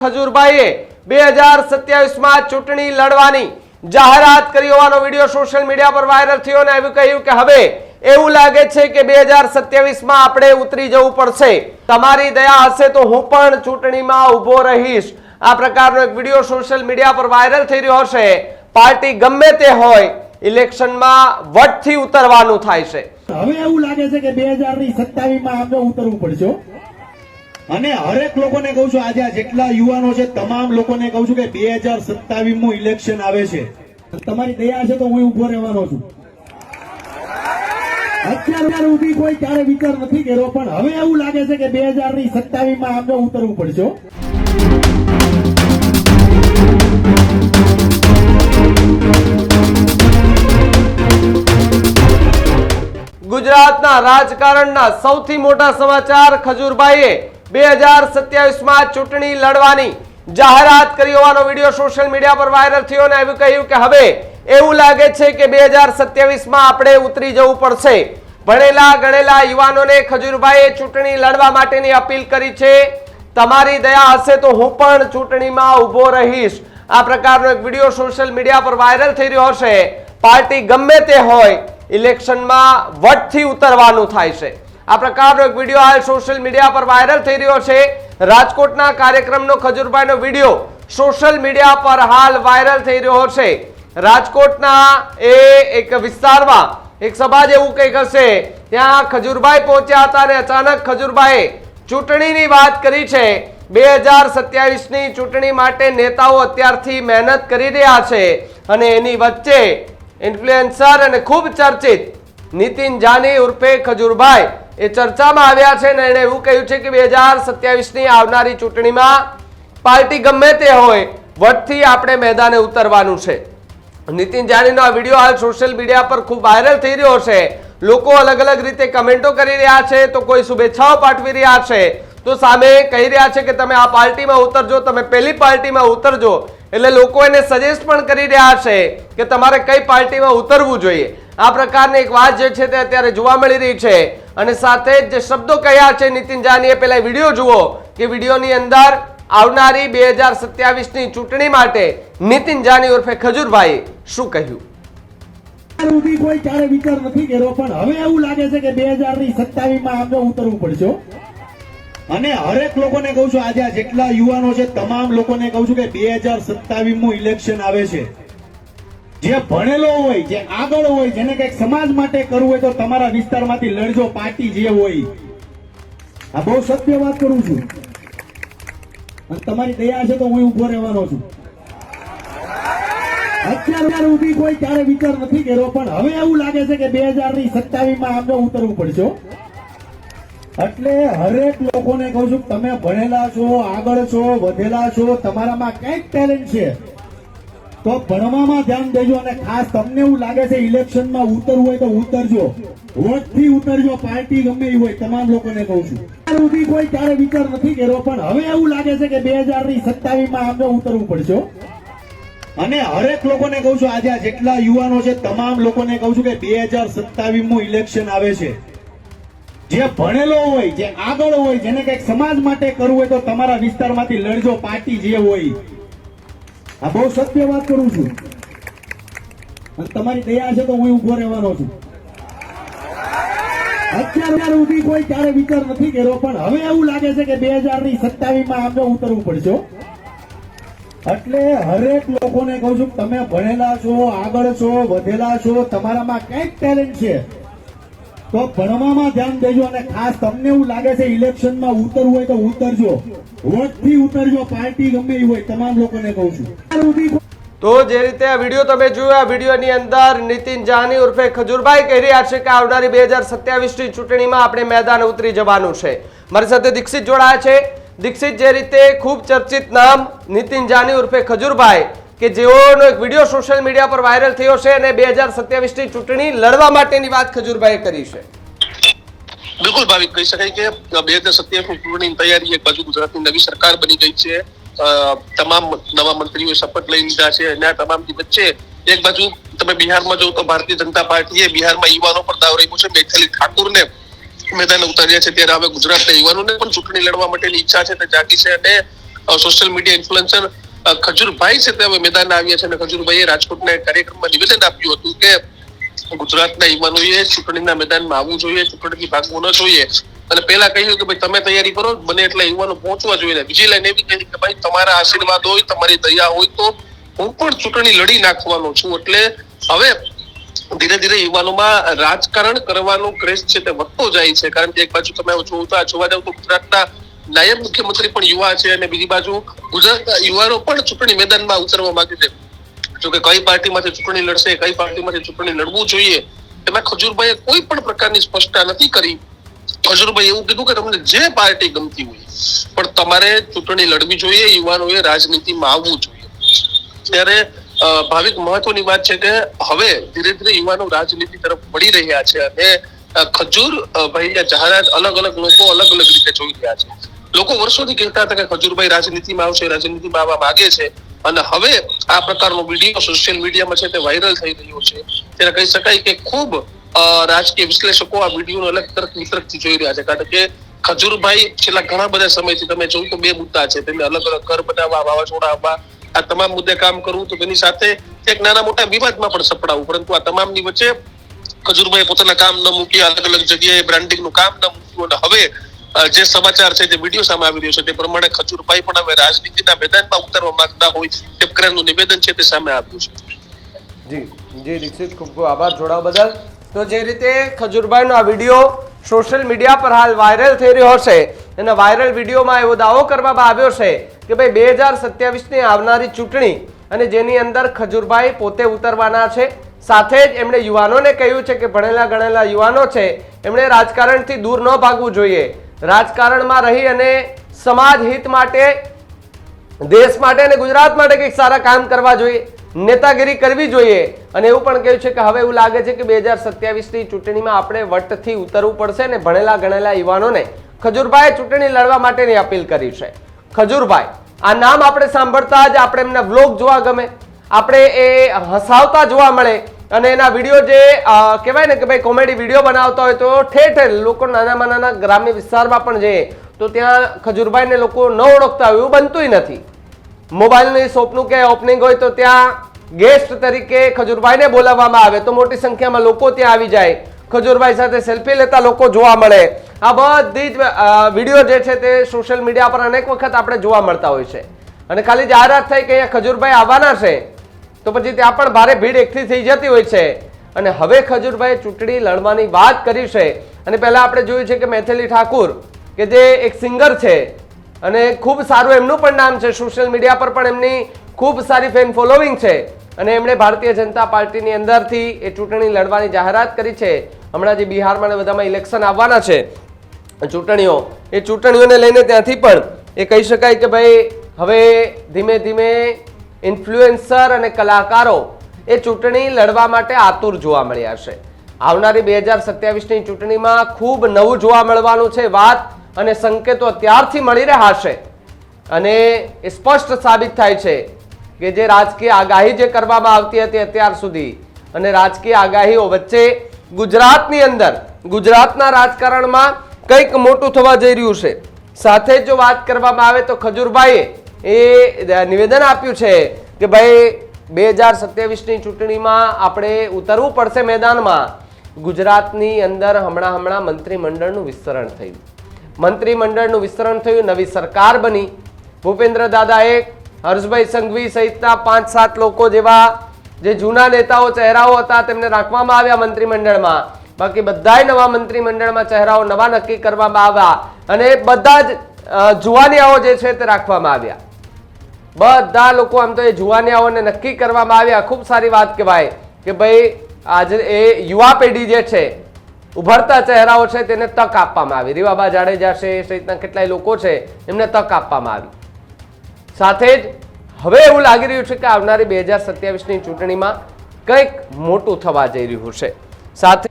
ખજૂરભાઈએ બે હજાર સત્યાવીસમાં ચૂંટણી લડવાની જાહેરાત કરી હોવાનો વીડિયો સોશિયલ મીડિયા પર વાયરલ થયો અને એવું કહ્યું કે હવે એવું લાગે છે કે બે હજાર સત્યાવીસમાં આપણે ઉતરી જવું પડશે. તમારી દયા હશે તો હું પણ ચૂંટણીમાં ઊભો રહીશ. આ પ્રકારનો એક વીડિયો સોશિયલ મીડિયા પર વાયરલ થઈ રહ્યો હશે. પાર્ટી ગમે તે હોય, ઇલેક્શનમાં વટથી ઉતરવાનું થાય છે. હવે એવું લાગે છે કે બે હજારની સત્તાવીસમાં ઉતરવું પડશે અને હરેક લોકોને કહું છું, આજે જેટલા યુવાનો છે, તમામ લોકોને કહું છું કે બે હજાર સત્તાવીસમું ઇલેક્શન આવે છે. તમારી દયા છે તો હું ઊભો રહેવાનો છું. અત્યારે ઊભી કોઈ ક્યારે વિચાર નથી કર્યો, પણ હવે એવું લાગે છે કે બે હજારની સત્તાવીસમાં આપણે ઉતરવું પડશે ગુજરાતના રાજકારણના સૌથી મોટા સમાચાર ખજૂરભાઈએ બે હજાર સત્યાવીસમાં ચૂંટણી લડવાની જાહેરાત કરી હોવાનો વીડિયો સોશિયલ મીડિયા પર વાયરલ થયો અને એવું કહ્યું કે હવે એવું લાગે છે કે બે હજાર સત્યાવીસમાં આપણે ઉતરી જવું પડશે. ભણેલા, ગણેલા યુવાનોને ખજૂરભાઈએ ચૂંટણી લડવા માટેની અપીલ કરી છે. તમારી દયા હશે તો હું પણ ચૂંટણીમાં ઊભો રહીશ. આ પ્રકારનો એક વીડિયો સોશિયલ મીડિયા પર વાયરલ થઈ રહ્યો હશે. પાર્ટી ગમે તે હોય, ઇલેક્શનમાં વટથી ઉતરવાનું થાય છે. આ પ્રકારનો એક વીડિયો હાલ સોશિયલ મીડિયા પર વાયરલ થઈ રહ્યો છે. રાજકોટના કાર્યક્રમનો ખજૂરભાઈનો વીડિયો સોશિયલ મીડિયા પર હાલ વાયરલ થઈ રહ્યો છે. રાજકોટના એ એક વિસ્તારમાં એક સભા જેવું કંઈક હશે. ત્યાં ખજૂરભાઈ પહોંચ્યા હતા અને અચાનક ખજુરભાઈએ ચૂંટણીની વાત કરી છે. બે હજાર સત્યાવીસની ચૂંટણી માટે નેતાઓ અત્યારથી મહેનત કરી રહ્યા છે અને એની વચ્ચે ઇન્ફ્લુએન્સર અને ખૂબ ચર્ચિત નીતિન જાની ઉર્ફે ખજૂરભાઈ એ ચર્ચામાં આવ્યા છે અને એણે એવું કહ્યું છે કે બે હજાર સત્યાવીસની આવનારી ચૂંટણીમાં પાર્ટી ગમે તે હોય, વટથી આપણે મેદાને ઉતરવાનું છે. નીતિન જાનીનો આ વીડિયો હાલ સોશિયલ મીડિયા પર ખૂબ વાયરલ થઈ રહ્યો છે. લોકો અલગ અલગ રીતે કમેન્ટો કરી રહ્યા છે, તો કોઈ શુભેચ્છાઓ પાઠવી રહ્યા છે. તો સામે કહી રહ્યા છે કે તમે આ પાર્ટીમાં ઉતરજો, તમે પહેલી પાર્ટીમાં ઉતરજો, એટલે લોકો એને સજેસ્ટ પણ કરી રહ્યા છે કે તમારે કઈ પાર્ટીમાં ઉતરવું જોઈએ. આ પ્રકારની એક વાત જે છે તે અત્યારે જોવા મળી રહી છે. અને સાથે જ શબ્દો કહ્યા છે નીતિન જાનીએ, પેલા વીડિયો જુઓ કે વિડીયોની અંદર આવનારી બે હજાર સત્યાવીસની ચૂંટણી માટે નીતિન જાની ઉર્ફે ખજૂરભાઈ શું કહ્યું? કોઈ ક્યારે વિચાર નથી કર્યો, પણ હવે એવું લાગે છે કે બે હજારની સત્તાવીસમાં આમને ઉતરવું પડશે અને હરેક લોકોને કહું છું, આજે જેટલા યુવાનો છે, તમામ લોકોને કહું છું કે બે હજાર સત્તાવીસ ઇલેક્શન આવે છે. જે ભણેલો હોય, જે આગળ હોય, જેને કંઈક સમાજ માટે કરવું હોય તો તમારા વિસ્તારમાંથી લડજો, પાર્ટી જે હોય. આ બહુ સત્ય વાત કરું છું. અને તમારી દયા છે તો હું ઊભો રહેવાનો છું. અત્યારે ઊભી કોઈ ક્યારે વિચાર નથી કર્યો, પણ હવે એવું લાગે છે કે બે હજારની સત્તાવીસમાં આપણે ઉતરવું પડશે એટલે હરેક લોકોને કહું છું, તમે ભણેલા છો, આગળ છો, વધેલા છો, તમારામાં કંઈક ટેલેન્ટ છે. તો ભણવામાં ધ્યાન દેજો અને ખાસ તમને એવું લાગે છે ઇલેક્શનમાં ઉતરવું હોય તો ઉતરજો. વોટથી ઉતરજો, પાર્ટી ગમે એ હોય, તમામ લોકોને કહું છું. ઊભી કોઈ ત્યારે વિચાર નથી કર્યો, પણ હવે એવું લાગે છે કે બે હજારની સત્તાવીસમાં આમને ઉતરવું પડશે અને હરેક લોકોને કહું છું, આજે જેટલા યુવાનો છે, તમામ લોકોને કહું છું કે બે હજાર સત્તાવીસનું ઇલેક્શન આવે છે. જે ભણેલો હોય, જે આગળ હોય, જેને કંઈક સમાજ માટે કરવું હોય તો તમારા વિસ્તારમાંથી લડજો, પાર્ટી જે હોય. આ બહુ સત્ય વાત કરું છું. અને તમારી દયા છે તો હું ઊભો રહેવાનો છું. અત્યારે સુધી કોઈ ક્યારે વિચાર નથી કર્યો, પણ હવે એવું લાગે છે કે બે હજારની સત્તાવીસમાં આમને ઉતરવું પડશે એટલે હરેક લોકોને કહું છું તમે ભણેલા છો, આગળ છો, વધેલા છો, તમારામાં કંઈક ટેલેન્ટ છે. તો ભણવામાં ધ્યાન દેજો અને ખાસ તમને એવું લાગે છે ઇલેક્શનમાં ઉતરવું હોય તો ઉતરજો. વોટથી ઉતરજો, પાર્ટી ગમે એ હોય, તમામ લોકોને કહું છું. તો જે રીતે આ વીડિયો તમે જોયો, આ વિડીયોની અંદર નીતિન જાની ઉર્ફે ખજૂરભાઈ કહી રહ્યા છે કે આવનારી બે હજાર સત્યાવીસની ચૂંટણીમાં આપણે મેદાન ઉતરી જવાનું છે. મારી સાથે દીક્ષિત જોડાયા છે. દીક્ષિત જે રીતે ખૂબ ચર્ચિત નામ નીતિન જાની ઉર્ફે ખજૂરભાઈ કે જેઓનો એક વીડિયો સોશિયલ મીડિયા પર વાયરલ થયો છે અને બે હજાર સત્યાવીસની ચૂંટણી લડવા માટેની વાત ખજૂરભાઈએ કરી છે. બિલકુલ ભાવિક, કહી શકાય કે બે હજાર સત્યાવીસ ચૂંટણીની તૈયારી એક બાજુ ગુજરાતની નવી સરકાર બની ગઈ છે. તમામ નવા મંત્રીઓ શપથ લઈ લીધા છે અને આ તમામની વચ્ચે એક બાજુ તમે બિહારમાં જો તો ભારતીય જનતા પાર્ટીએ બિહારમાં યુવાનો પર દાવ રહ્યું છે. મેથલી ઠાકુરને મેદાન ઉતાર્યા છે. ત્યારે હવે ગુજરાતના યુવાનોને પણ ચૂંટણી લડવા માટેની ઈચ્છા છે, તે જાગી છે અને સોશિયલ મીડિયા ઇન્ફ્લુએન્સર ખજૂરભાઈ છે તે હવે મેદાન આવ્યા છે અને ખજૂરભાઈએ રાજકોટના કાર્યક્રમમાં નિવેદન આપ્યું હતું કે ગુજરાતના યુવાનોએ ચૂંટણીના મેદાનમાં આવવું જોઈએ ચૂંટણી ભાગવું ન જોઈએ. અને પહેલા કહ્યું કે ભાઈ, તમે તૈયારી કરો બને એટલા યુવાનો પહોંચવા જોઈએ બીજી લાઈન એવી કહી કે ભાઈ, તમારા આશીર્વાદ હોય, તમારી દયા હોય તો હું પણ ચૂંટણી લડી નાખવાનો છું. એટલે હવે ધીરે ધીરે યુવાનોમાં રાજકારણ કરવાનો ક્રેઝ છે તે વધતો જાય છે. કારણ કે એક બાજુ તમે જોતા, જોવા જાવ તો ગુજરાતના નાયબ મુખ્યમંત્રી પણ યુવા છે અને બીજી બાજુ ગુજરાત યુવાનો પણ ચૂંટણી મેદાનમાં ઉતરવા માંગે છે. જોકે કઈ પાર્ટીમાંથી ચૂંટણી લડશે, કઈ પાર્ટીમાંથી ચૂંટણી લડવું જોઈએ, એમાં ખજુરભાઈએ કોઈ પણ પ્રકારની સ્પષ્ટતા નથી કરી. ખજૂરભાઈ એવું કીધું કે તમને જે પાર્ટી ગમતી હોય, પણ તમારે ચૂંટણી લડવી જોઈએ, યુવાનોએ રાજનીતિમાં આવવું જોઈએ. ત્યારે ભાવિક મહત્વની વાત છે કે હવે ધીરે ધીરે યુવાનો રાજનીતિ તરફ વળી રહ્યા છે અને ખજુર ભાઈ જાહેરાત અલગ અલગ લોકો અલગ અલગ રીતે જોઈ રહ્યા છે. લોકો વર્ષોથી કહેતા હતા કે ખજુરભાઈ રાજનીતિમાં આવશે, રાજનીતિમાં આવવા માંગે છે. અને હવે આ પ્રકારનો વીડિયો સોશિયલ મીડિયામાં છે તે વાયરલ થઈ રહ્યો છે. ત્યારે કહી શકાય કે ખૂબ રાજકીય વિશ્લેષકો આ વિડીયોનો અલગ તરફ વિતરકથી જોઈ રહ્યા છે. કારણ કે ખજૂરભાઈ છેલ્લા ઘણા બધા સમયથી તમે જોયું તો બે મુદ્દા છે. તેમને અલગ અલગ ઘર બનાવવા, વાવાઝોડા આવવા, આ તમામ મુદ્દે કામ કરવું તો તેની સાથે એક નાના મોટા વિવાદમાં પણ સપડાવું. પરંતુ આ તમામની વચ્ચે ખજુરભાઈ પોતાના કામ ન મૂક્યા, અલગ અલગ જગ્યાએ બ્રાન્ડિંગનું કામ ન મૂક્યું. અને હવે જે સમાચાર છે, જે વીડિયો સામે આવી રહ્યો છે, તે પ્રમાણે ખજૂરભાઈ પણ હવે રાજનીતિના મેદાનમાં ઉતરવા માંગતા હોય તે પ્રકારનું નિવેદન છે તે સામે આવ્યું છે. જી જી, દીક્ષિત, ખૂબ ખૂબ આભાર જોડાવા બદલ. તો જે રીતે ખજૂરભાઈનો આ વીડિયો સોશિયલ મીડિયા પર હાલ વાયરલ થઈ રહ્યો છે અને વાયરલ વિડીયોમાં એવો દાવો કરવામાં આવ્યો છે કે ભાઈ બે હજાર સત્યાવીસની આવનારી ચૂંટણી અને જેની અંદર ખજૂરભાઈ પોતે ઉતરવાના છે, સાથે જ એમણે યુવાનોને કહ્યું છે કે ભણેલા ગણેલા યુવાનો છે, એમણે રાજકારણથી દૂર ન ભાગવું જોઈએ. રાજકારણમાં રહી અને સમાજ હિત માટે, દેશ માટે અને ગુજરાત માટે કંઈક સારા કામ કરવા જોઈએ, નેતાગીરી કરવી જોઈએ. અને એવું પણ કહ્યું છે કે હવે એવું લાગે છે કે બે હજાર સત્યાવીસની ચૂંટણીમાં આપણે વટથી ઉતરવું પડશે અને ભણેલા ગણેલા યુવાનોને ખજૂરભાઈએ ચૂંટણી લડવા માટેની અપીલ કરી છે. ખજૂરભાઈ, આ નામ આપણે સાંભળતા જ આપણે એમના બ્લોગ જોવા ગમે. આપણે એ હસાવતા જોવા મળે. અને એના વીડિયો જે કહેવાય ને કે ભાઈ કોમેડી વીડિયો બનાવતા હોય તો ઠેર ઠેર લોકો નાનામાં નાના ગ્રામ્ય વિસ્તારમાં પણ જઈએ તો ત્યાં ખજૂરભાઈને લોકો ન ઓળખતા હોય એવું બનતું નથી. મોબાઈલની શોપનું કે ઓપનિંગ હોય તો ત્યાં ગેસ્ટ તરીકે ખજૂરભાઈને બોલાવવામાં આવે તો મોટી સંખ્યામાં લોકો ત્યાં આવી જાય. ખજૂરભાઈ સાથે સેલ્ફી લેતા લોકો જોવા મળે. આ બધી જ વીડિયો જે છે તે સોશિયલ મીડિયા પર અનેક વખત આપણે જોવા મળતા હોય છે. અને ખાલી જાહેરાત થઈ કે અહીંયા ખજુરભાઈ આવવાના છે. તો પછી ત્યાં પણ ભારે ભીડ એકઠી થઈ જતી હોય છે. અને હવે ખજૂરભાઈ ચૂંટણી લડવાની વાત કરી છે. અને પહેલા આપણે જોયું છે કે મેથેલી ઠાકુર, કે જે એક સિંગર છે, અને ખૂબ સારું એમનું પણ નામ છે. સોશિયલ મીડિયા પર પણ એમની ખૂબ સારી ફેન ફોલોવિંગ છે. અને એમણે ભારતીય જનતા પાર્ટીની અંદરથી એ ચૂંટણી લડવાની જાહેરાત કરી છે. હમણાં જે બિહારમાં ને બધામાં ઇલેક્શન આવવાના છે ચૂંટણીઓ, એ ચૂંટણીઓને લઈને ત્યાંથી પણ એ કહી શકાય કે ભાઈ, હવે ધીમે ધીમે ઇન્ફ્લુએન્સર અને કલાકારો એ ચૂંટણી લડવા માટે આતુર જોવા મળ્યા છે. આવનારી બે હજાર સત્યાવીસની ચૂંટણીમાં ખૂબ નવું જોવા મળવાનું છે વાત અને સંકેતો અત્યારથી મળી રહ્યા છે. અને એ સ્પષ્ટ સાબિત થાય છે કે જે રાજકીય આગાહી જે કરવામાં આવતી હતી અત્યાર સુધી અને રાજકીય આગાહીઓ વચ્ચે ગુજરાતની અંદર, ગુજરાતના રાજકારણમાં કંઈક મોટું થવા જઈ રહ્યું છે. સાથે જ જો વાત કરવામાં આવે તો ખજૂરભાઈએ એ નિવેદન આપ્યું છે કે ભાઈ બે હજાર સત્યાવીસની ચૂંટણીમાં આપણે ઉતરવું પડશે મેદાનમાં. ગુજરાતની અંદર હમણાં હમણાં મંત્રીમંડળનું વિસ્તરણ થયું. મંત્રીમંડળનું વિસ્તરણ થયું, નવી સરકાર બની. ભૂપેન્દ્ર દાદાએ હર્ષભાઈ સંઘવી સહિતના પાંચ સાત લોકો જેવા જે જૂના નેતાઓ ચહેરાઓ હતા તેમને રાખવામાં આવ્યા મંત્રીમંડળમાં. બાકી બધાય નવા મંત્રીમંડળમાં ચહેરાઓ નવા નક્કી કરવામાં આવ્યા અને બધા જ જુવાનિયાઓ જે છે તે રાખવામાં આવ્યા. બધા લોકો આમ તો એ જુવાનિયાઓને નક્કી કરવામાં આવ્યા. ખૂબ સારી વાત કહેવાય કે ભાઈ, આજે એ યુવા પેઢી જે છે, ઉભરતા ચહેરાઓ છે, તેને તક આપવામાં આવી. રીવાબા જાડેજા છે એ સહિતના કેટલાય લોકો છે, એમને તક આપવામાં આવી. સાથે જ હવે એવું લાગી રહ્યું છે કે આવનારી બે હજાર સત્યાવીસની ચૂંટણીમાં કંઈક મોટું થવા જઈ રહ્યું છે. સાથે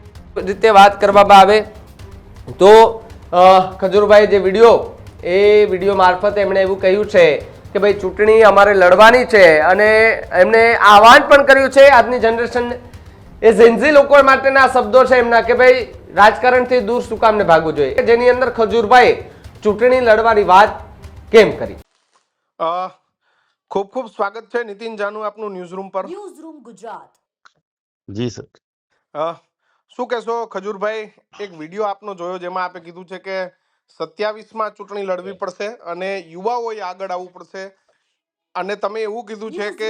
રીતે વાત કરવામાં આવે તો ખજુરભાઈ જે વીડિયો, એ વીડિયો મારફતે એમણે એવું કહ્યું છે કે ભાઈ ચૂંટણી અમારે લડવાની છે અને એમણે આહવાન પણ કર્યું છે આજની જનરેશન એ ઝેન્ઝી લોકો માટેના શબ્દો છે એમના કે ભાઈ રાજકારણથી દૂર શું કામને ભાગવું જોઈએ? જેની અંદર ખજૂરભાઈ ચૂંટણી લડવાની વાત કેમ કરી? ખૂબ ખૂબ સ્વાગત છે નીતિન જાનુ આપનું ન્યૂઝ રૂમ પર. News room Gujarat. જી સર. અ, શું કહેશો ખજૂરભાઈ એક વીડિયો આપનો જોયો જેમાં આપે કીધું છે કે સત્યાવીસમાં ચૂંટણી લડવી પડશે અને યુવાઓએ આગળ આવવું પડશે. અને તમે એવું કીધું છે કે.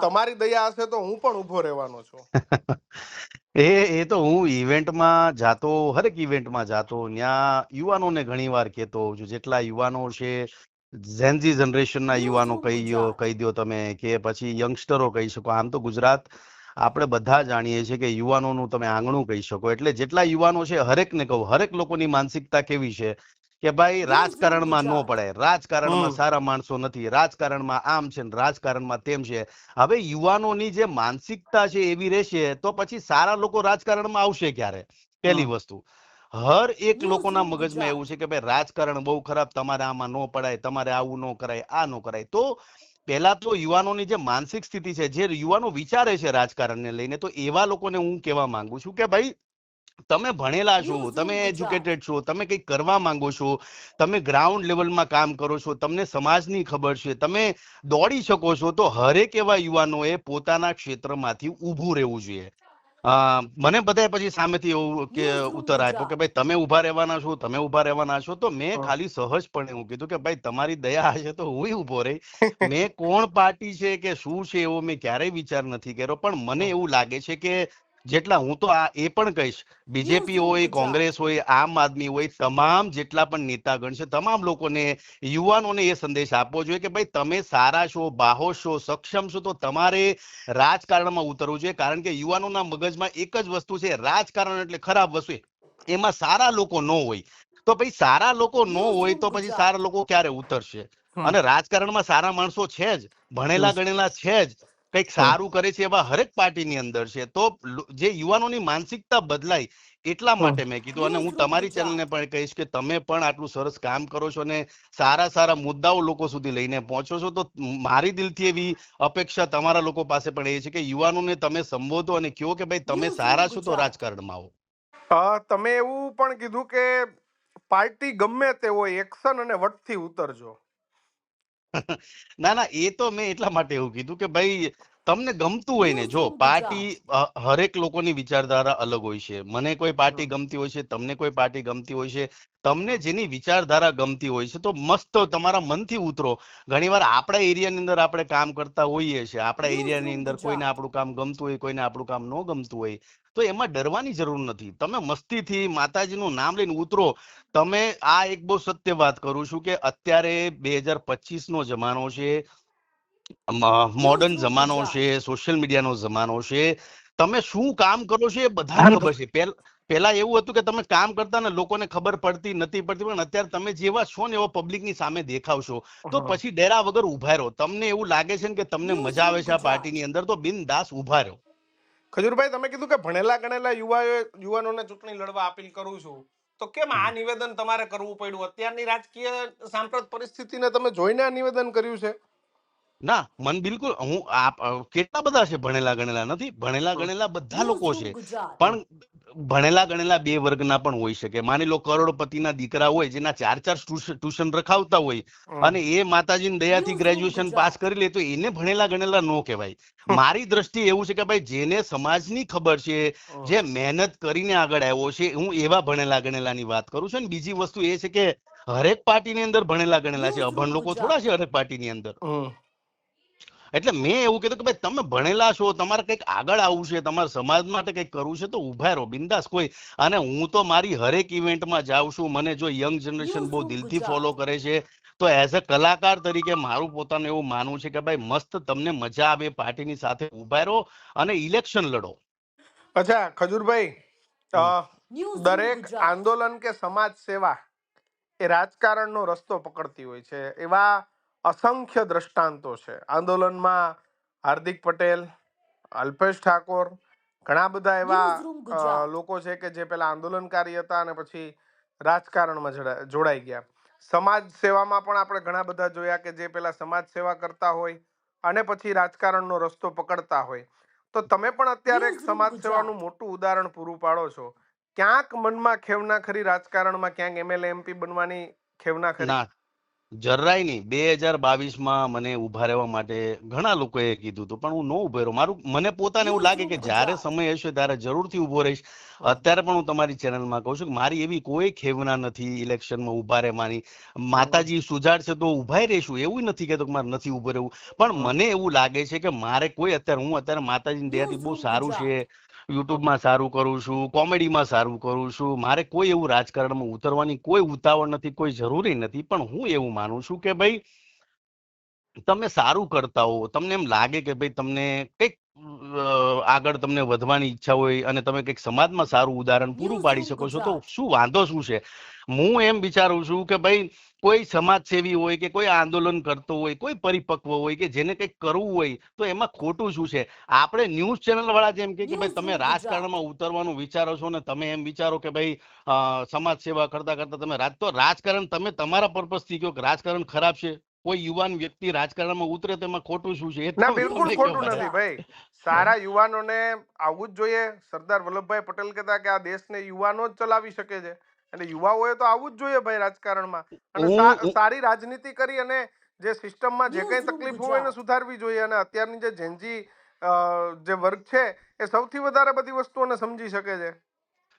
તમારી દયા હશે તો હું પણ ઊભો રહેવાનો છું. એ એ તો હું ઇવેન્ટમાં જાતો હરેક ઇવેન્ટમાં જાતો ત્યાં યુવાનોને ઘણીવાર કહેતો હોઉં છું. જેટલા યુવાનો છે ઝેનઝી જનરેશનના યુવાનો કહી કહી દો તમે કે પછી યંગસ્ટરો કહી શકો. આમ તો ગુજરાત આપણે બધા જાણીએ છીએ કે યુવાનોનું તમે આંગણું કહી શકો. એટલે જેટલા યુવાનો છે હરેકને કહું હરેક લોકોની માનસિકતા કેવી છે? કે ભાઈ રાજકારણમાં ન પડે રાજકારણમાં સારા માણસો નથી. રાજકારણમાં આમ છે ને રાજકારણમાં તેમ છે. હવે યુવાનોની જે માનસિકતા છે એવી રહેશે તો પછી સારા લોકો રાજકારણમાં આવશે ક્યારે? પહેલી વસ્તુ. હર એક લોકોના મગજમાં એવું છે કે ભાઈ રાજકારણ બહુ ખરાબ તમારે આમાં ન પડાય તમારે આવું ન કરાય આ ન કરાય. તો પહેલા તો યુવાનોની જે માનસિક સ્થિતિ છે જે યુવાનો વિચારે છે રાજકારણને લઈને તો એવા લોકોને હું કહેવા માંગુ છું કે ભાઈ તમે ભણેલા છો તમે. એજ્યુકેટેડ છો તમે કંઈક કરવા માંગો છો તમે ગ્રાઉન્ડ લેવલમાં કામ કરો છો તમને સમાજની ખબર છે તમે દોડી શકો છો તો હરેક એવા યુવાનોએ પોતાના ક્ષેત્રમાંથી ઊભું રહેવું જોઈએ. મને બધા પછી સામેથી એવું કે ઉત્તર આપ્યો કે ભાઈ તમે ઊભા રહેવાના છો તમે ઊભા રહેવાના છો. તો મેં ખાલી સહજપણે એવું કીધું કે ભાઈ તમારી દયા હશે તો હું ઊભો રહી. મેં કોણ પાર્ટી છે કે શું છે એવો મેં ક્યારેય વિચાર નથી કર્યો. પણ મને એવું લાગે છે કે જેટલા હું તો આ એ પણ કહીશ બીજેપી હોય કોંગ્રેસ હોય આમ આદમી હોય તમામ જેટલા પણ નેતાગણ છે તમામ લોકોને યુવાનોને એ સંદેશ આપવો જોઈએ કે ભાઈ તમે સારા છો બાહોશ છો સક્ષમ છો તો તમારે રાજકારણમાં ઉતરવું જોઈએ. કારણ કે યુવાનોના મગજમાં એક જ વસ્તુ છે રાજકારણ એટલે ખરાબ વસ્તુ એમાં સારા લોકો ન હોય. તો ભાઈ સારા લોકો ન હોય તો પછી સારા લોકો ક્યારે ઉતરશે. અને રાજકારણમાં સારા માણસો છે જ ભણેલા ગણેલા છે જ. કંઈક સારું કરે છે એવા હરેક પાર્ટીની અંદર છે તો જે યુવાનોની માનસિકતા બદલાય એટલા માટે મેં કીધું. અને હું તમારી ચેનલને પણ કહીશ કે તમે પણ આટલું સરસ કામ કરો છો અને સારા સારા મુદ્દાઓ લોકો સુધી લઈને પહોંચો છો તો મારી દિલથી એવી અપેક્ષા તમારા લોકો પાસે પણ એ છે કે યુવાનોને તમે સંબોધો અને કહો કે ભાઈ તમે સારા છો તો. રાજકારણમાં આવો. તમે એવું પણ કીધું કે પાર્ટી ગમે તે હોય એક્શન અને વટથી ઉતરજો. ના ના એ તો મેં એટલા માટે એવું કીધું કે ભાઈ તમને ગમતું હોય ને જો પાર્ટી હરેક લોકોની વિચારધારા અલગ હોય છે. મને કોઈ પાર્ટી ગમતી હોય છે તમને કોઈ પાર્ટી ગમતી હોય છે. તમને જેની વિચારધારા ગમતી હોય છે તો મસ્ત તમારા મનથી ઉતરો. ઘણીવાર આપણા એરિયાની અંદર આપણે કામ કરતા હોઈએ છીએ. આપણા એરિયાની અંદર કોઈને આપણું કામ ગમતું હોય કોઈને આપણું કામ ન ગમતું હોય તો એમાં ડરવાની જરૂર નથી. તમે મસ્તીથી માતાજીનું નામ લઈને ઉતરો. તમે આ એક બહુ સત્ય વાત કરું છું કે અત્યારે બે હજાર પચીસ નો જમાનો છે. મોડર્ન જમાનો છે સોશિયલ મીડિયાનો જમાનો છે. તમે શું કામ કરો છો એ બધા ખબર છે. પેલા એવું હતું કે તમે કામ કરતા ને લોકોને ખબર પડતી નથી પડતી પણ અત્યારે તમે જેવા છો ને એવા પબ્લિકની સામે દેખાવશો તો પછી ડેરા વગર ઊભા રહો. તમને એવું લાગે છે ને કે તમને મજા આવે છે આ પાર્ટી પાર્ટીની અંદર તો બિનદાસ ઊભા રહો. ખજૂરભાઈ તમે કીધું કે ભણેલા ગણેલા યુવાઓ યુવાનોને ચૂંટણી લડવા અપીલ કરું છું. તો કેમ આ નિવેદન તમારે કરવું પડ્યું? અત્યારની રાજકીય સાંપ્રત પરિસ્થિતિને તમે જોઈને આ નિવેદન કર્યું છે? ના મન બિલકુલ હું કેટલા બધા છે ભણેલા ગણેલા નથી ભણેલા ગણેલા બધા લોકો છે પણ ભણેલા ગણેલા બે વર્ગના પણ હોઈ શકે. માની લો કરોડપતિના દીકરા હોય જેના ચાર ચાર ટ્યુશન રખાવતા હોય અને એ માતાજીની દયાથી ગ્રેજ્યુએશન પાસ કરી લે તો એને ભણેલા ગણેલા નો કહેવાય. મારી દ્રષ્ટિ એવું છે કે ભાઈ જેને સમાજની ખબર છે જે મહેનત કરીને આગળ આવ્યો છે હું એવા ભણેલા ગણેલાની વાત કરું છું. અને બીજી વસ્તુ એ છે કે હરેક પાર્ટીની અંદર ભણેલા ગણેલા છે. અભણ લોકો થોડા છે હરેક પાર્ટીની અંદર. એટલે મેં એવું કીધું કે ભાઈ તમે ભણેલા છો તમારે કંઈક આગળ આવવું છે તમારે સમાજ માટે કંઈક કરવું છે તો ઊભા રહો બિંદાસ કોઈ અને હું તો મારી હરેક ઇવેન્ટમાં જાઉં છું મને જો યંગ જનરેશન બહુ દિલથી ફોલો કરે છે તો એઝ અ કલાકાર તરીકે મારું પોતાનું એવું માનવું છે કે ભાઈ મસ્ત તમને મજા આવે પાર્ટીની સાથે ઊભા રહો અને ઇલેક્શન લડો. અચ્છા ખજૂરભાઈ દરેક આંદોલન કે સમાજ સેવા એ રાજકારણનો રસ્તો પકડતી હોય છે. એવા અસંખ્ય દ્રષ્ટાંતો છે. આંદોલનમાં હાર્દિક પટેલ અલ્પેશ ઠાકોર ઘણા બધા એવા. લોકો છે કે જે પેલા આંદોલનકારી હતા અને પછી રાજકારણમાં જોડાઈ ગયા. સમાજ સેવામાં પણ આપણે ઘણા બધા જોયા કે જે પેલા સમાજ સેવા કરતા હોય અને પછી રાજકારણનો રસ્તો પકડતા હોય. તો તમે પણ અત્યારે એક સમાજ. સેવાનું મોટું ઉદાહરણ પૂરું પાડો છો. ક્યાંક મનમાં ખેવના ખરી રાજકારણમાં ક્યાંક એમએલએ એમપી બનવાની ખેવના ખરી જરાય નહીં. બે હજાર બાવીસમાં મને ઊભા રહેવા માટે ઘણા લોકોએ કીધું હતું, પણ હું ન ઊભો રહ્યો. મારું, મને પોતાને એવું લાગે કે જ્યારે સમય હશે ત્યારે જરૂરથી ઊભો રહીશ. અત્યારે પણ હું તમારી ચેનલમાં કહું છું કે મારી એવી કોઈ ખેવના નથી ઇલેક્શનમાં ઊભા રહેવાની. માતાજી સુજાડશે તો ઊભા રહીશું. એવું નથી કહેતો કે મારે નથી ઊભો રહેવું. પણ મને એવું લાગે છે કે મારે કોઈ, અત્યારે હું અત્યારે માતાજીની દયાથી બહુ સારું છે. યુટ્યુબમાં સારું કરું છું, કોમેડીમાં સારું કરું છું. મારે કોઈ એવું રાજકારણમાં ઉતરવાની કોઈ ઉતાવળ નથી, કોઈ જરૂરી નથી, પણ હું એવું માનું છું કે ભાઈ, તમે સારું કરતા હો તમને એમ લાગે કે ભાઈ તમને કંઈક આગળ તમને વધવાની ઈચ્છા હોય અને તમે કંઈક સમાજમાં સારું ઉદાહરણ પૂરું પાડી શકો છો તો શું વાંધો શું છે? હું એમ વિચારું છું કે ભાઈ કોઈ સમાજસેવી હોય કે કોઈ આંદોલન કરતો હોય કોઈ પરિપક્વ હોય કે જેને કંઈક કરવું હોય તો એમાં ખોટું શું છે? આપણે ન્યૂઝ ચેનલ વાળા જેમ કે ભાઈ તમે રાજકારણમાં ઉતરવાનું વિચારો છો ને તમે એમ વિચારો કે ભાઈ સમાજ સેવા કરતા કરતા તમે રાજ તો રાજકારણ તમે તમારા purpose થી કહો કે રાજકારણ ખરાબ છે? કોઈ યુવાન વ્યક્તિ રાજકારણમાં ઉતરે તો એમાં ખોટું શું છે? ના બિલકુલ ખોટું નથી ભાઈ. સારા યુવાનોને આવવું જ જોઈએ. સરદાર વલ્લભભાઈ પટેલ કહેતા કે આ દેશને યુવાનો જ ચલાવી શકે છે. અને યુવાઓએ તો આવવું જ જોઈએ ભાઈ રાજકારણમાં. અને સારી રાજનીતિ કરી અને જે સિસ્ટમમાં જે કઈ તકલીફ હોય એને સુધારવી જોઈએ અને અત્યારની જે જેનજી જે વર્ગ છે એ સૌથી વધારે બધી વસ્તુઓને સમજી શકે છે.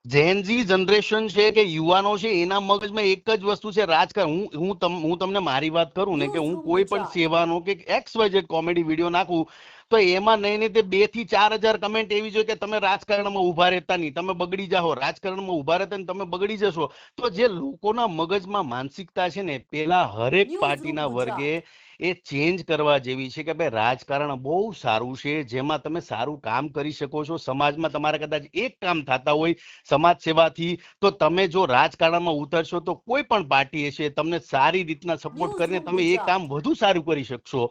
જેનજી જનરેશન છે કે યુવાનો છે એના મગજમાં એક જ વસ્તુ છે રાજકારણ. હું હું તમ હું તમને મારી વાત કરું ને કે હું કોઈ પણ સેવાનો કે એક્સ વાય જે કોમેડી વીડિયો નાખું તો એમાં નહીં નહીં તે બેથી ચાર હજાર કમેન્ટ એવી જોઈએ કે તમે રાજકારણમાં ઊભા રહેતા નહીં. તમે બગડી જાઓ. રાજકારણમાં ઊભા રહેતા નહીં તમે બગડી જશો. તો જે લોકોના મગજમાં માનસિકતા છે ને પેલા હરેક પાર્ટીના વર્ગે એ ચેન્જ કરવા જેવી છે કે ભાઈ રાજકારણ બહુ સારું છે જેમાં તમે સારું કામ કરી શકો છો. સમાજમાં તમારે કદાચ એક કામ થતા હોય સમાજ સેવાથી તો તમે જો રાજકારણમાં ઉતરશો તો કોઈ પણ પાર્ટી હશે તમને સારી રીતના સપોર્ટ કરીને તમે એ કામ વધુ સારું કરી શકશો.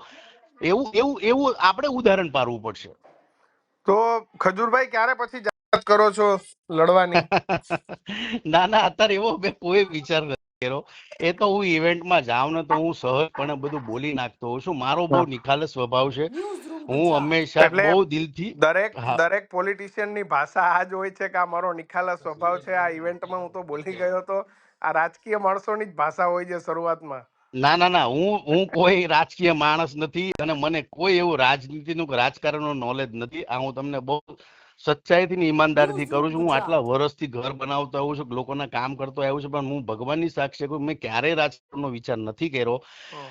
એવું એવું એવું આપણે ઉદાહરણ પાડવું પડશે. તો ખજૂરભાઈ ક્યારે પછી કરો છો લડવાની? ના ના અત્યારે એવો કોઈ વિચાર નથી કર્યો. એ તો હું ઇવેન્ટમાં જાઉં ને તો હું સહજપણે બધું બોલી નાખતો હોઉં છું. મારો બહુ નિખાલસ સ્વભાવ છે. હું હંમેશા બહુ દિલથી દરેક દરેક પોલિટિશિયનની ભાષા આ જ હોય છે કે આ મારો નિખાલસ સ્વભાવ છે. આ ઇવેન્ટમાં હું તો બોલી ગયો હતો. આ રાજકીય માણસોની જ ભાષા હોય છે શરૂઆતમાં. ના ના ના. હું હું કોઈ રાજકીય માણસ નથી અને મને કોઈ એવું રાજનીતિનું રાજકારણનું નોલેજ નથી. આ હું તમને બહુ સચ્ચાઈથી ને ઈમાનદારીથી કરું છું. હું આટલા વર્ષથી ઘર બનાવતો આવું છું લોકોના કામ કરતો આવ્યો છું પણ હું ભગવાનની સાક્ષી કહું મેં ક્યારેય રાજકારણનો વિચાર નથી કર્યો.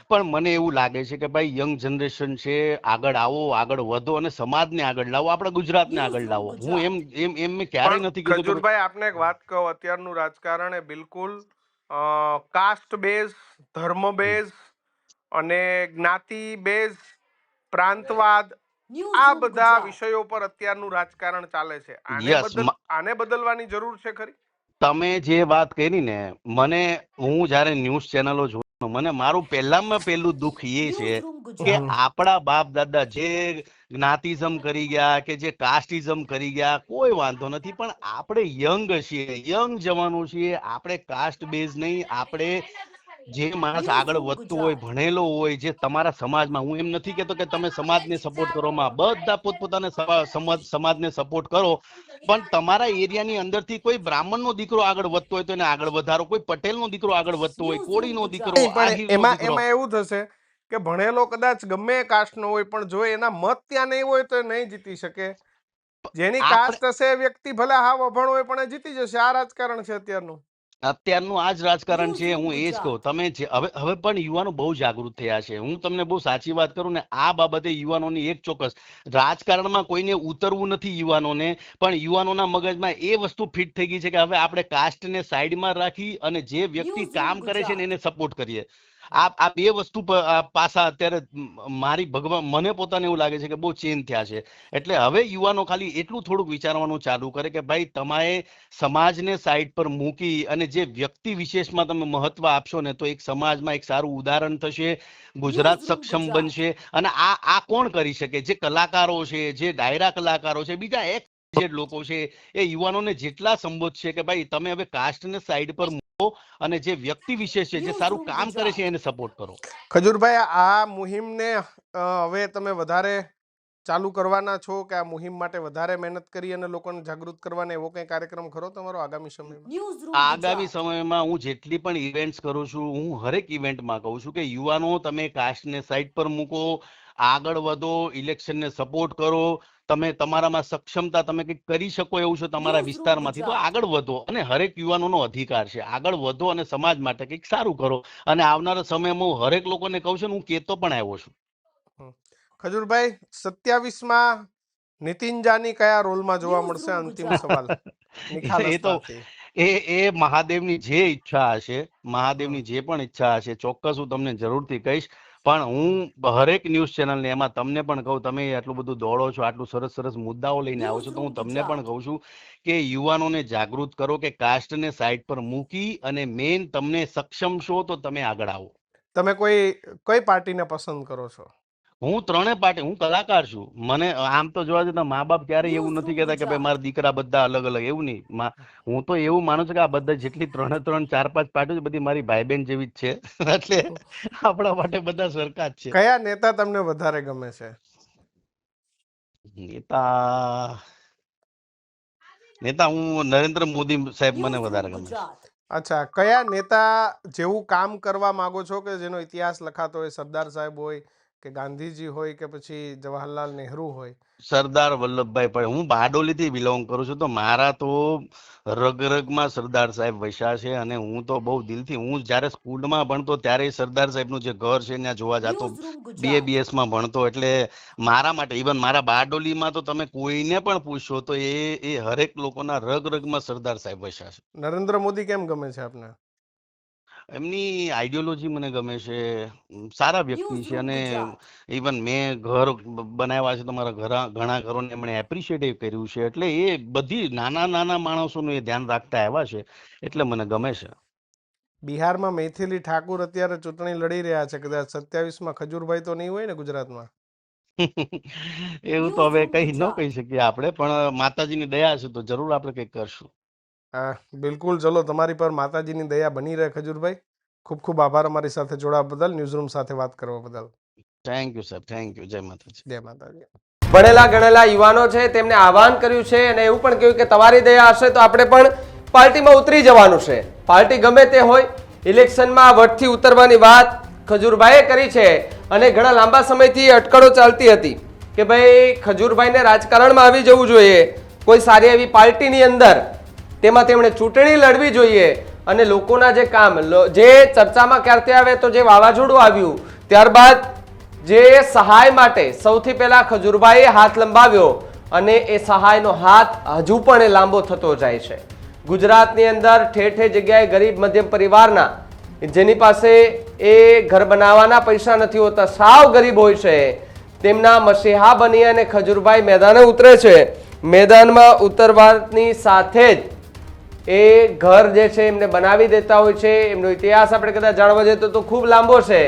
પણ મને એવું લાગે છે કે ભાઈ યંગ જનરેશન છે આગળ આવો આગળ વધો અને સમાજને આગળ લાવો આપણા ગુજરાતને આગળ લાવો. હું એમ એમ એમ મેં ક્યારેય નથી કીધું ખજુરભાઈ ખજૂરભાઈ આપને એક વાત કહું. અત્યારનું રાજકારણ એ બિલકુલ કાસ્ટ બેઝ ધર્મ બેઝ અને જ્ઞાતિ બેઝ પ્રાંતવાદ આ બધા. વિષયો પર અત્યારનું રાજકારણ ચાલે છે આને બદલવાની જરૂર છે ખરી તમે જે વાત કરી ને મને હું જ્યારે ન્યૂઝ ચેનલો જોઉં મને મારું પહેલામાં પહેલું દુઃખ એ છે કે. આપણા બાપ દાદા જે જ્ઞાતિઝમ કરી ગયા કે જે કાસ્ટિઝમ કરી ગયા કોઈ વાંધો નથી પણ આપણે યંગ છીએ યંગ જવાનો છીએ આપણે કાસ્ટ બેઝ નહીં આપણે જે માણસ આગળ વધતો હોય ભણેલો હોય જે તમારા સમાજમાં હું એમ નથી કેતો કે તમે સમાજને સપોર્ટ કરો માં બધા પોતપોતાને સમાજ સમાજને સપોર્ટ કરો. પણ તમારા એરિયાની અંદરથી કોઈ બ્રાહ્મણનો દીકરો આગળ વધતો હોય તો એને આગળ વધારો કોઈ પટેલનો દીકરો આગળ વધતો હોય કોળીનો દીકરો પણ એમાં એમાં એવું થશે કે ભણેલો કદાચ ગમે કાસ્ટનો હોય પણ જો એના મત ત્યાં નહીં હોય તો એ નહીં જીતી શકે. જેની કાસ્ટ હશે વ્યક્તિ ભલે હાવ અભણ હોય પણ એ જીતી જશે. આ રાજકારણ છે અત્યારનું. અત્યારનું આ જ રાજકારણ છે હું એ જ કહું. તમે હવે હવે પણ યુવાનો બહુ જાગૃત થયા છે. હું તમને બહુ સાચી વાત કરું ને આ બાબતે યુવાનોની એક ચોક્કસ. રાજકારણમાં કોઈને ઉતરવું નથી યુવાનોને પણ યુવાનોના મગજમાં એ વસ્તુ ફિટ થઈ ગઈ છે કે હવે આપણે કાસ્ટને સાઈડમાં રાખી અને જે વ્યક્તિ કામ કરે છે ને એને સપોર્ટ કરીએ. આ આ બે વસ્તુ પાસા અત્યારે મારી ભગવાન મને પોતાને એવું લાગે છે કે બહુ ચેન્જ થયા છે. એટલે હવે યુવાનો ખાલી એટલું થોડુંક વિચારવાનું ચાલુ કરે કે ભાઈ તમારે સમાજને સાઈડ પર મૂકી અને જે વ્યક્તિ વિશેષમાં તમે મહત્વ આપશો ને તો એક સમાજમાં એક સારું ઉદાહરણ થશે ગુજરાત સક્ષમ બનશે અને આ આ કોણ કરી શકે? જે કલાકારો છે જે ડાયરા કલાકારો છે બીજા એક જે લોકો છે એ યુવાનોને જેટલા સંબોધશે કે ભાઈ તમે હવે કાસ્ટને સાઈડ પર અને જે વ્યક્તિ વિશેષ છે જે સારું કામ કરે છે એને સપોર્ટ કરો. ખજૂરભાઈ આ મુહિમને હવે તમે વધારે ચાલુ કરવાના છો કે આ મુહિમ માટે વધારે મહેનત કરી અને લોકોને જાગૃત કરવાના એવો કંઈ કાર્યક્રમ ખરો તમારો આગામી સમયમાં? આગામી સમયમાં હું જેટલી પણ ઇવેન્ટ્સ કરું છું હું હરેક ઇવેન્ટમાં કહું છું કે યુવાનો તમે કાસ્ટને સાઈડ પર મૂકો આગળ વધો ઇલેક્શનને સપોર્ટ કરો તમે તમારામાં સક્ષમતા તમે કંઈક કરી શકો એવું છો તમારા વિસ્તારમાંથી. તો આગળ વધો અને હરેક યુવાનોનો અધિકાર છે. આગળ વધો અને સમાજ માટે કંઈક સારું કરો. અને આવનારા સમયમાં હું હરેક લોકોને કહું છું હું કેતો પણ આવ્યો છું. ખજુરભાઈ સત્યાવીસમાં નીતિન જાની કયા રોલમાં જોવા મળશે? અંતિમ સવાલ. એ તો એ એ મહાદેવની જે ઈચ્છા હશે મહાદેવની જે પણ ઈચ્છા હશે ચોક્કસ હું તમને જરૂરથી કહીશ. પણ હું હરેક ન્યૂઝ ચેનલ ને એમાં તમને પણ કહું તમે આટલું બધું દોડો છો આટલું સરસ સરસ મુદ્દાઓ લઈને આવો છો તો હું તમને પણ કહું છું કે યુવાનોને જાગૃત કરો કે કાસ્ટને સાઈડ પર મૂકી અને મેન તમને સક્ષમ છો તો તમે આગળ આવો. તમે કોઈ કઈ પાર્ટીને પસંદ કરો છો? હું ત્રણે પાર્ટી હું કલાકાર છું. મને આમ તો જોવા જતા મા બાપ ક્યારેય એવું નથી કહેતા કે ભાઈ મારા દીકરા બધા અલગ અલગ એવું નહીં. હું તો એવું માનું છું કે આ બધા જેટલી ત્રણે ત્રણ ચાર પાંચ પાર્ટી છે બધી મારી ભાઈ બહેન જેવી જ છે. એટલે આપણા માટે બધા સરખા જ છે. કયા નેતા તમને વધારે ગમે છે? નેતા નેતા હું નરેન્દ્ર મોદી સાહેબ મને વધારે ગમે છે. અચ્છા કયા નેતા જેવું કામ કરવા માંગો છો કે જેનો ઇતિહાસ લખાતો હોય સરદાર સાહેબ હોય કે ગાંધીજી હોય કે પછી જવાહરલાલ નહેરુ હોય. સરદાર વલ્લભભાઈ પણ હું બારડોલીથી બિલોંગ કરું છું તો મારા તો રગ રગમાં સરદાર સાહેબ વસ્યા છે અને હું તો બહુ દિલથી હું જ્યારે સ્કૂલમાં ભણતો ત્યારે સરદાર સાહેબનું જે ઘર છે ત્યાં જોવા જતો. બીએબીએસમાં ભણતો એટલે મારા માટે ઇવન મારા બારડોલીમાં તો તમે કોઈને પણ પૂછશો તો એ એ હરેક લોકોના રગ રગમાં સરદાર સાહેબ વસ્યા છે. નરેન્દ્ર મોદી કેમ ગમે છે આપને? એમની આઈડિયોલોજી મને ગમે છે સારા વ્યક્તિ છે અને ઇવન મેં ઘર બનાવ્યા છે તો મારા ઘણા ઘરોને એમણે એપ્રિશિએટ કર્યું છે એટલે એ બધી નાના નાના માણસોનું એ ધ્યાન રાખતા આવ્યા છે એટલે મને ગમે છે. બિહારમાં મૈથિલી ઠાકુર અત્યારે ચૂંટણી લડી રહ્યા છે કદાચ સત્યાવીસમાં ખજૂરભાઈ તો નહીં હોય ને ગુજરાતમાં? એવું તો હવે કઈ ન કહી શકીએ આપણે પણ માતાજીની દયા છે તો જરૂર આપણે કંઈક કરશું. હા બિલકુલ. ચલો તમારી પર માતાજીની દયા બની રહે ખજૂરભાઈ. ખૂબ ખૂબ આભાર અમારી સાથે જોડાવા બદલ ન્યૂઝરૂમ સાથે વાત કરવા બદલ. Thank you sir thank you જય માતાજી. જય માતાજી. ભણેલા ગણેલા યુવાનો છે તેમને આહવાન કર્યું છે અને એવું પણ કહ્યું કે તમારી દયા હશે તો આપણે પણ પાર્ટીમાં ઉતરી જવાનું છે. પાર્ટી ગમે તે હોય ઇલેક્શનમાં વટથી ઉતરવાની વાત ખજૂરભાઈએ કરી છે અને ઘણા લાંબા સમયથી અટકળો ચાલતી હતી કે ભાઈ ખજૂરભાઈને રાજકારણમાં આવી જવું જોઈએ. કોઈ સારી એવી પાર્ટીની અંદર તેમાં તેમણે ચૂંટણી લડવી જોઈએ અને લોકોના જે કામ જે ચર્ચામાં ક્યારથી આવે તો જે વાવાઝોડું આવ્યું, ત્યારબાદ જે સહાય માટે સૌથી પહેલા ખજૂરભાઈએ હાથ લંબાવ્યો અને એ સહાયનો હાથ હજુ પણ એ લાંબો થતો જાય છે. ગુજરાતની અંદર ઠેર ઠેર જગ્યાએ ગરીબ મધ્યમ પરિવારના, જેની પાસે એ ઘર બનાવવાના પૈસા નથી હોતા, સાવ ગરીબ હોય છે, તેમના મસીહા બની અને ખજૂરભાઈ મેદાને ઉતરે છે. મેદાનમાં ઉતરવાની સાથે જ એ ઘર જે છે એમને બનાવી દેતા હોય છે, એમનો ઇતિહાસ આપણે કદાચ જાણવા જઈએ તો ખૂબ લાંબો છે.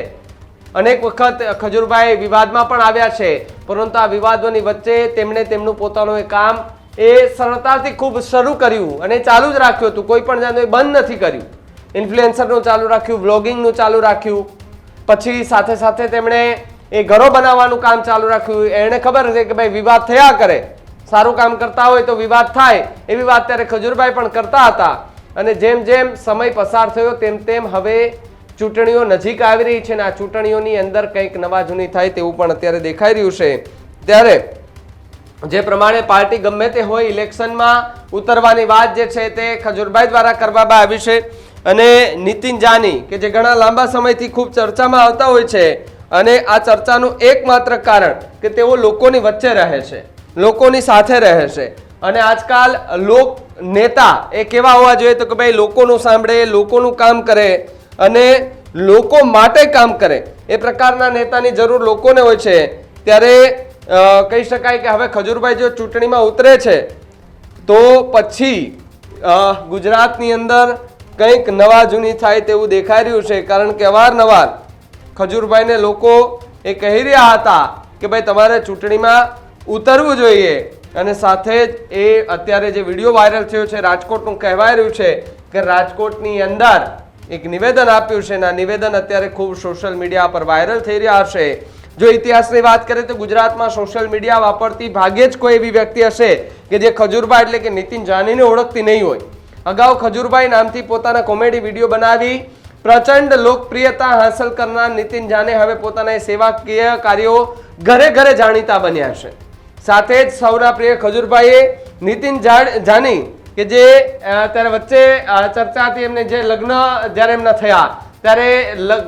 અનેક વખત ખજૂરભાઈ વિવાદમાં પણ આવ્યા છે, પરંતુ આ વિવાદોની વચ્ચે તેમણે તેમનું પોતાનું એ કામ એ સરળતાથી ખૂબ શરૂ કર્યું અને ચાલુ જ રાખ્યું હતું, કોઈ પણ જાતનું બંધ નથી કર્યું. ઇન્ફ્લુએન્સરનું ચાલુ રાખ્યું બ્લોગિંગનું ચાલુ રાખ્યું. પછી સાથે સાથે તેમણે એ ઘરો બનાવવાનું કામ ચાલુ રાખ્યું. એને ખબર છે કે ભાઈ વિવાદ થયા કરે. સારું કામ કરતા હોય તો વિવાદ થાય. એવી વાત ત્યારે ખજૂરભાઈ પણ કરતા હતા. અને જેમ જેમ સમય પસાર થયો તેમ તેમ હવે ચૂંટણીઓ નજીક આવી રહી છે અને આ ચૂંટણીઓની અંદર કંઈક નવા જૂની થાય તેવું પણ અત્યારે દેખાઈ રહ્યું છે. ત્યારે જે પ્રમાણે પાર્ટી ગમે તે હોય ઇલેક્શનમાં ઉતરવાની વાત જે છે તે ખજૂરભાઈ દ્વારા કરવામાં આવી છે. અને નીતિન જાની, કે જે ઘણા લાંબા સમયથી ખૂબ ચર્ચામાં આવતા હોય છે, અને આ ચર્ચાનું એકમાત્ર કારણ કે તેઓ લોકોની વચ્ચે રહે છે. લોકોની સાથે રહેશે. અને આજકાલ લોક નેતા એ કેવા હોવા જોઈએ તો કે ભાઈ લોકોનું સાંભળે, લોકોનું કામ કરે અને લોકો માટે કામ કરે. એ પ્રકારના નેતાની જરૂર લોકોને હોય છે. ત્યારે કહી શકાય કે હવે ખજૂરભાઈ જો ચૂંટણીમાં ઉતરે છે, તો પછી ગુજરાતની અંદર કંઈક નવા જૂની થાય તેવું દેખાઈ રહ્યું છે. કારણ કે અવારનવાર ખજૂરભાઈને લોકો એ કહી રહ્યા હતા કે ભાઈ તમારે ચૂંટણીમાં ઉતરવું જોઈએ. અને સાથે જ એ અત્યારે જે વીડિયો વાયરલ થયો છે, રાજકોટનું કહેવાય રહ્યું છે કે રાજકોટની અંદર એક નિવેદન આપ્યું છે અને આ નિવેદન અત્યારે ખૂબ સોશિયલ મીડિયા પર વાયરલ થઈ રહ્યા હશે જો ઇતિહાસની વાત કરીએ તો ગુજરાતમાં સોશિયલ મીડિયા વાપરતી ભાગ્યે જ કોઈ એવી વ્યક્તિ હશે કે જે ખજૂરભાઈ એટલે કે નીતિન જાનીને ઓળખતી નહીં હોય. અગાઉ ખજૂરભાઈ નામથી પોતાના કોમેડી વીડિયો બનાવી, પ્રચંડ લોકપ્રિયતા હાંસલ કરનાર નીતિન જાને હવે પોતાના સેવાકીય કાર્યો ઘરે ઘરે જાણીતા બન્યા છે. સાથે જ સૌના પ્રિય ખજૂરભાઈએ નીતિન જાની કે જે ત્યારે વચ્ચે ચર્ચા હતી એમને જે લગ્ન જ્યારે એમના થયા, ત્યારે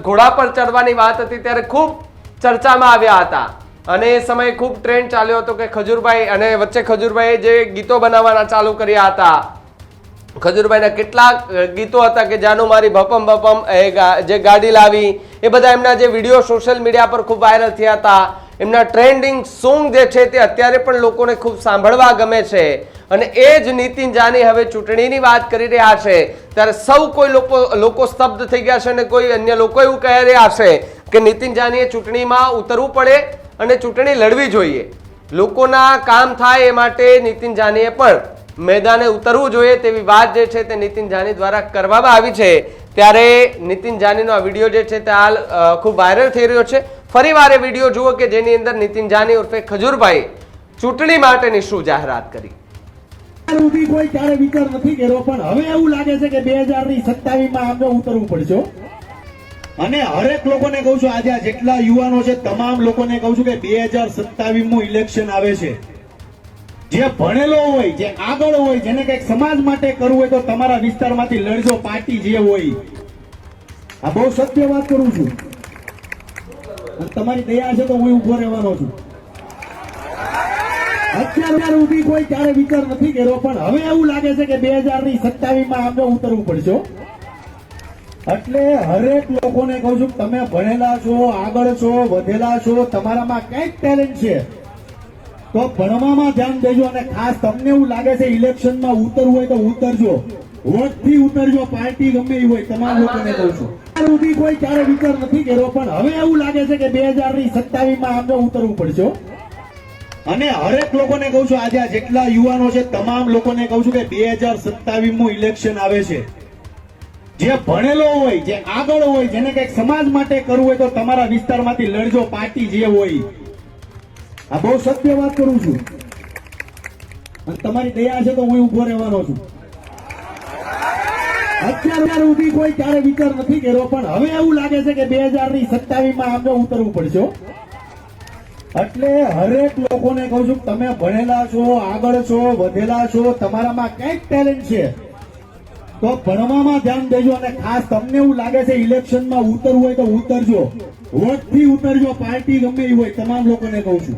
ઘોડા પર ચડવાની વાત હતી ત્યારે ખૂબ ચર્ચામાં આવ્યા હતા. અને એ સમયે ખૂબ ટ્રેન્ડ ચાલ્યો હતો કે ખજૂરભાઈ અને વચ્ચે ખજૂરભાઈએ જે ગીતો બનાવવાના ચાલુ કર્યા હતા ખજૂરભાઈના કેટલાક ગીતો હતા કે જાનું મારી ભપમ ભપમ, એ જે ગાડી લાવી, એ બધા એમના જે વીડિયો સોશિયલ મીડિયા પર ખૂબ વાયરલ થયા હતા. એમના ટ્રેન્ડિંગ સોંગ જે છે તે અત્યારે પણ લોકોને ખૂબ સાંભળવા ગમે છે. અને એ જ નીતિન જાની હવે ચૂંટણીની વાત કરી રહ્યા છે. ત્યારે સૌ કોઈ લોકો લોકો સ્તબ્ધ થઈ ગયા છે અને કોઈ અન્ય લોકો એવું કહી રહ્યા છે કે નીતિન જાનીએ ચૂંટણીમાં ઉતરવું પડે અને ચૂંટણી લડવી જોઈએ. લોકોના કામ થાય એ માટે નીતિન જાનીએ પણ મેદાને ઉતરવું જોઈએ તેવી વાત જે છે તે નીતિન જાની દ્વારા કરવામાં આવી છે. ત્યારે નીતિન જાનીનો આ વીડિયો જે છે તે હાલ ખૂબ વાયરલ થઈ રહ્યો છે. ફરીવાર એ વીડિયો જુઓ કે જેની અંદર નીતિન જાની ઉર્ફે ખજૂરભાઈ ચૂંટણી માટેની શું જાહેરાત કરી. કોઈ ક્યારે વિચાર નથી કર્યો, પણ હવે એવું લાગે છે કે બે હજારની સત્તાવીસમાં આપણે ઉતરવું પડશે અને હરેક લોકોને કહું છું, આજે જેટલા યુવાનો છે, તમામ લોકોને કહું છું કે બે હજાર સત્તાવીસ ઇલેક્શન આવે છે. જે ભણેલો હોય, જે આગળ હોય, જેને કંઈક સમાજ માટે કરવું હોય તો તમારા વિસ્તારમાંથી લડજો, પાર્ટી જે હોય. આ બહુ સત્ય વાત કરું છું. તમારી દયા છે તો હું ઊભો રહેવાનો છું. અત્યારે ઊભી કોઈ ક્યારે વિચાર નથી કર્યો, પણ હવે એવું લાગે છે કે બે હજારની સત્તાવીસમાં આમને ઉતરવું પડશે. એટલે હરેક લોકોને કહું છું તમે ભણેલા છો, આગળ છો, વધેલા છો, તમારામાં કંઈક ટેલેન્ટ છે. તો ભણવામાં ધ્યાન દેજો અને ખાસ તમને એવું લાગે છે ઇલેક્શનમાં ઉતરવું હોય તો ઉતરજો. વોટથી ઉતરજો પાર્ટી ગમે એ હોય તમામ લોકોને કહું છું. સુધી કોઈ ક્યારે વિચાર નથી કર્યો પણ હવે એવું લાગે છે કે બે હજારની સત્તાવીસમાં આમને ઉતરવું પડશે અને હરેક લોકોને કહું છું આજે જેટલા યુવાનો છે તમામ લોકોને કહું છું કે બે હજાર સત્તાવીસનું ઇલેક્શન આવે છે. જે ભણેલો હોય જે આગળ હોય જેને કંઈક સમાજ માટે કરવું હોય તો તમારા વિસ્તારમાંથી લડજો પાર્ટી જે હોય. આ બહુ સત્ય વાત કરું છું. અને તમારી દયા છે તો હું ઊભો રહેવાનો છું. અત્યાર સુધી કોઈ ક્યારે વિચાર નથી કર્યો, પણ હવે એવું લાગે છે કે બે હજારની સત્તાવીસમાં આમને ઉતરવું પડશે એટલે હરેક લોકોને કહું છું, તમે ભણેલા છો, આગળ છો, વધેલા છો, તમારામાં કંઈક ટેલેન્ટ છે, તો ભણવામાં ધ્યાન દેજો અને ખાસ તમને એવું લાગે છે ઇલેક્શનમાં ઉતરવું હોય તો ઉતરજો. વોટથી ઉતરજો, પાર્ટી ગમે એ હોય, તમામ લોકોને કહું છું.